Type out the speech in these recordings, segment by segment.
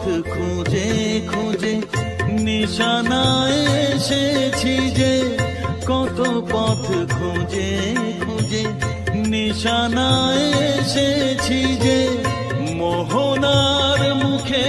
পথ খুঁজে খুঁজে নিশানা এসেছি যে কত পথ খুঁজে খুঁজে নিশানা এসেছি যে মোহনার মুখে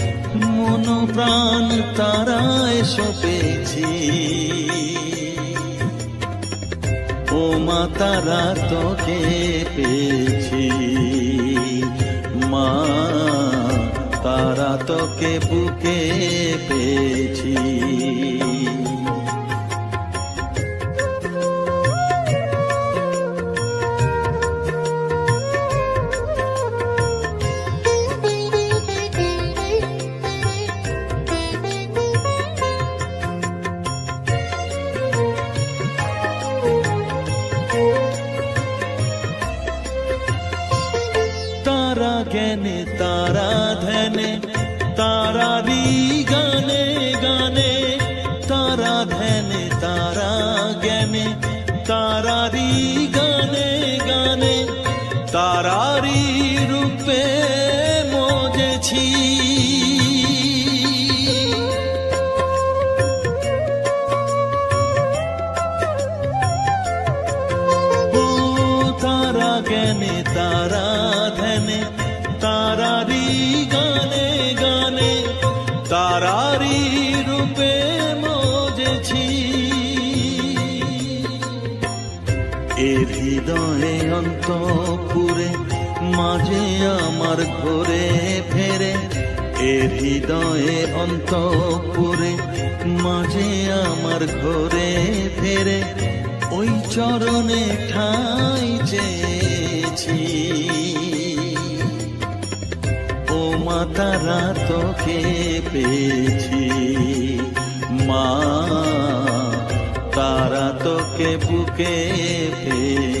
মন প্রাণ তারায় পেয়েছি ও মা তারা তোকে পেয়েছি। মা তারা তোকে বুকে পেয়েছি। বুঝি এর হৃদয়ে অন্তপুরে, মাঝে আমার ঘরে ফেরে, ওই চরণে ঠাই চেয়েছি। ও মা, তারা তোকে পেয়েছি। মা, তারা তোকে বুকে পেয়েছি।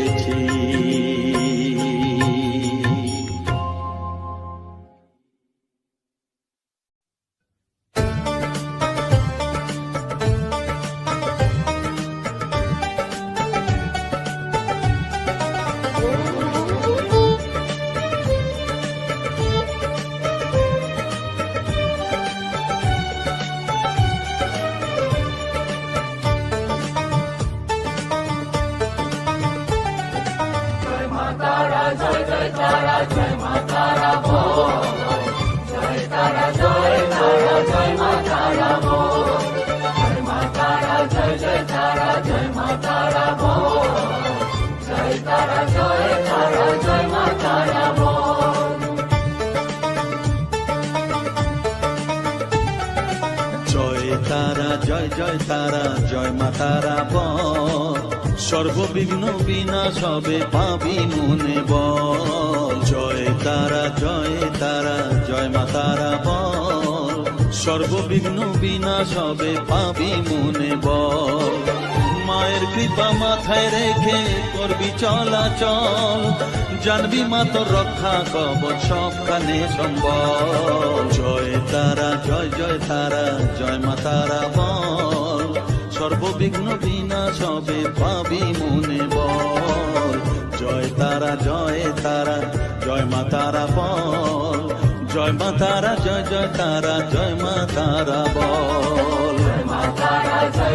জয় তারা, জয় জয় তারা, জয় মা তারা বল। সর্ববিঘ্ন বিনাশ হবে পাবি মনে বল। জয় তারা জয় তারা, জয় মা তারা বল। সর্ববিঘ্ন বিনাশ হবে পাবি মনে বল। মায়ের কৃপা মাথায় রেখে করবি চলাচল। জানবি মা তোর রক্ষা কবচ সবখানে সম্বল। জয় তারা, জয় জয় তারা, জয় মা তারা বল। সর্ববিঘ্ন বিনাশ হবে পাবি মনে বল। জয় তারা জয় তারা, জয় মা তারা বল। জয় মা তারা, জয় জয় তারা, জয় মা তারা বল।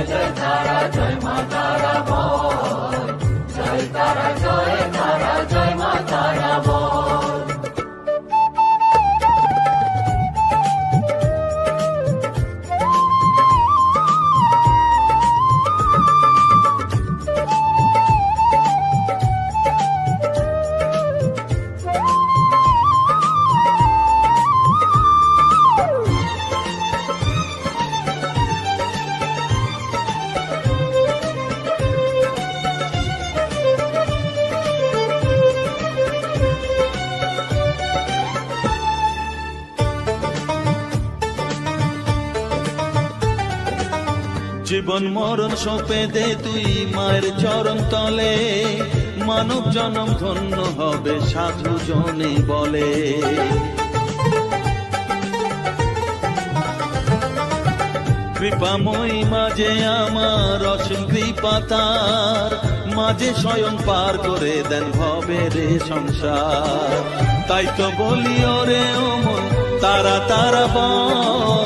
জয় তারা জয় মা তারা বল জয় তারা জয় মা তারা বল জীবন মরণ সপে দে তুই মায়ের চরণ তলে। মানব জনম ধন্য হবে সাধু জনে বলে। কৃপাময়ী মাঝে আমার অসীম কৃপা তার। মাঝে স্বয়ং পার করে দেন ভবে রে সংসার। তাই তো বলি, ওরে ও তারা তারা বল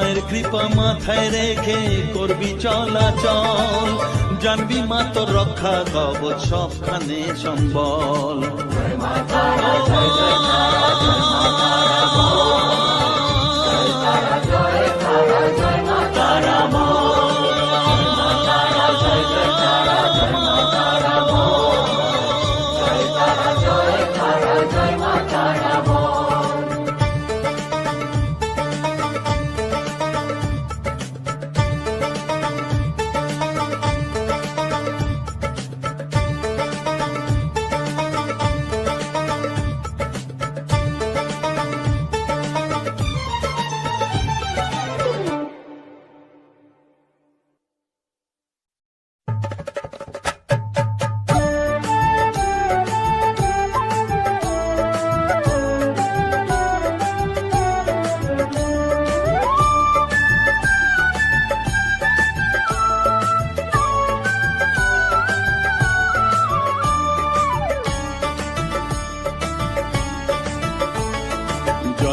মায়ের কৃপা মাথায় রেখে করবি চলাচল জানবি মা তোর রক্ষা কবচ সবখানে সম্বল।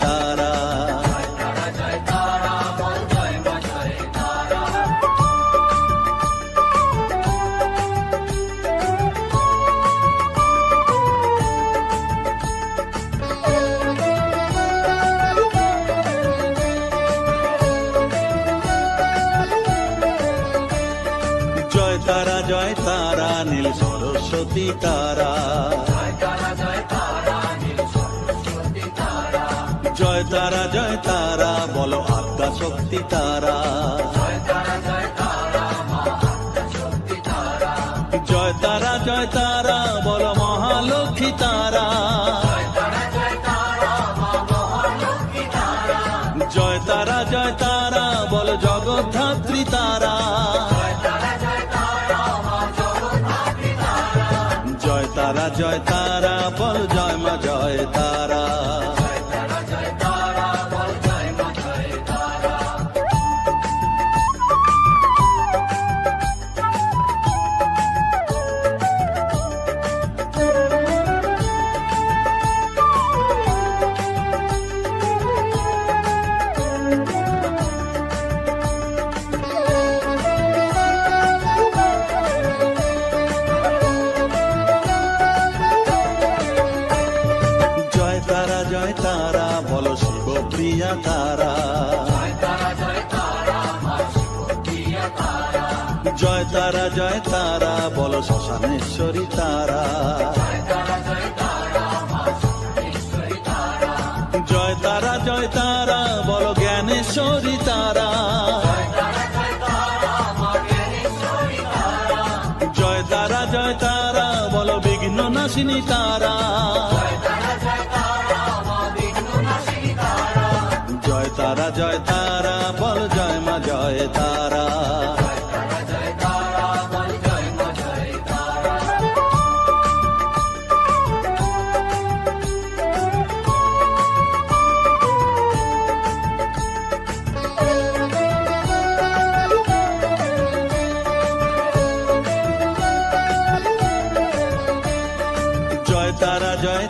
তারা। জয় তারা জয় তারা নীল সরস্বতী তারা। তারা জয় তারা বলো আত্মা শক্তি তারা। তারা জয় তারা, বলো শ্মশানেশ্বরী তারা। জয় তারা জয় তারা, বলো জ্ঞানেশ্বরী তারা। জয় তারা জয় তারা, বলো বিঘ্ন নাশিনী তারা। জয় তারা জয় তারা, বল জয় মা, জয় তারা। তারা জয়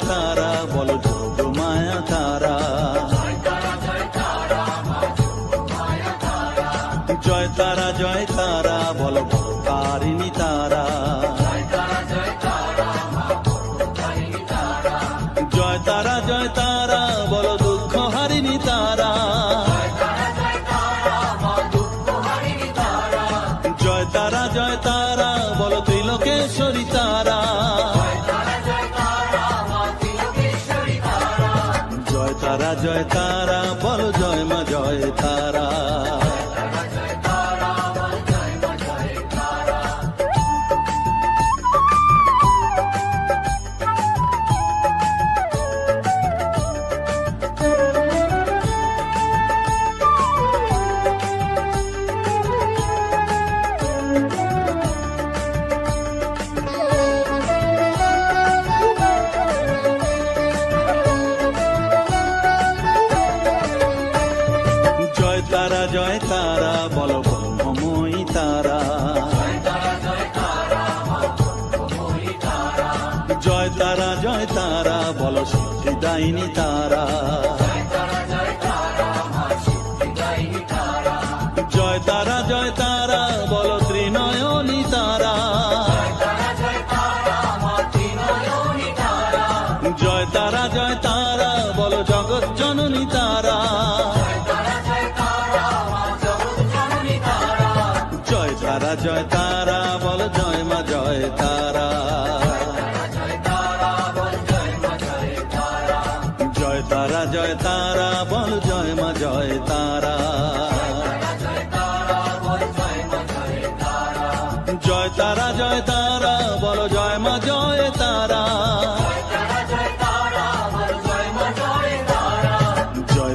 তারা জয় তারা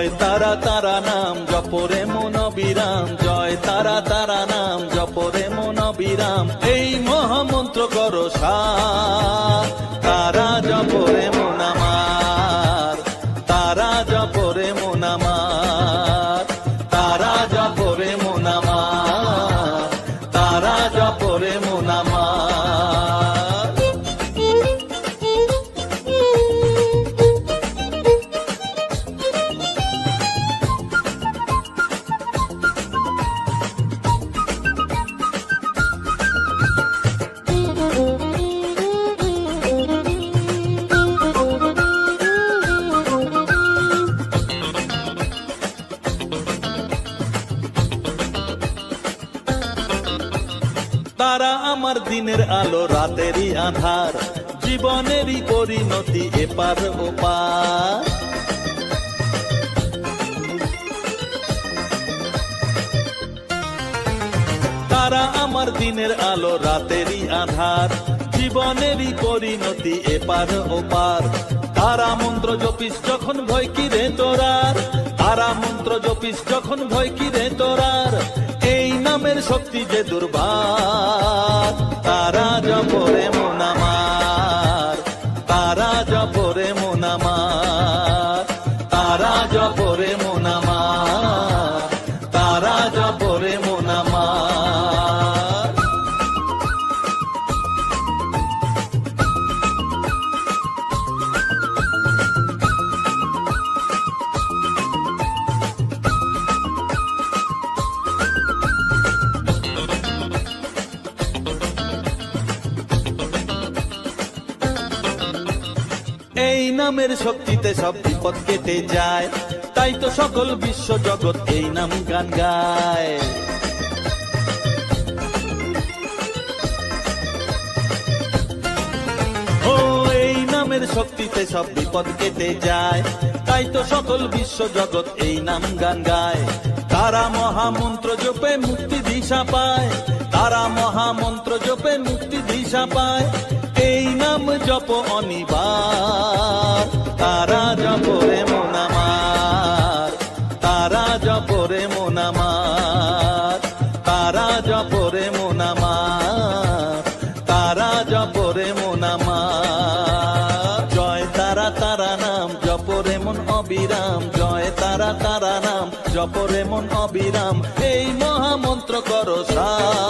জয় তারা তারা নাম জপরে মন বিরাম জয় তারা তারা নাম জপরে মন বিরাম এই মহামন্ত্র করো সা তারা জপরে মন দিনের আলো, রাতেরই আধার, জীবনেরই পরিণতি এপার ওপার। তারা আমার দিনের আলো, রাতেরই আধার, জীবনেরই পরিণতি এপার ওপার। তারা মন্ত্র জপিস যখন ভয় কি রে তোরার, তারা মন্ত্র জপিস যখন ভয় কি রে তোরার। নামের শক্তি যে দুর্বার তারা জপরে মন সব কেটে যায়। তাই তো সকল বিশ্ব জগৎ এই নাম গান গায়। ও, এই নামের শক্তিতে সব বিপদ কেটে যায়। তাই তো সকল বিশ্ব জগৎ এই নাম গান গায়। তারা মহামন্ত্র জপে মুক্তি দিশা পায়। তারা মহামন্ত্র জপে মুক্তি দিশা পায়। এই নাম জপ অনিবার। তারা জপরে মন আমার, তারা জপরে মন আমার, তারা জপরে মন আমার, তারা জপরে মন আমার। জয় তারা তারা নাম, জপরে মন অবিরাম। জয় তারা তারা নাম, জপরে মন অবিরাম। এই মহামন্ত্র করো সার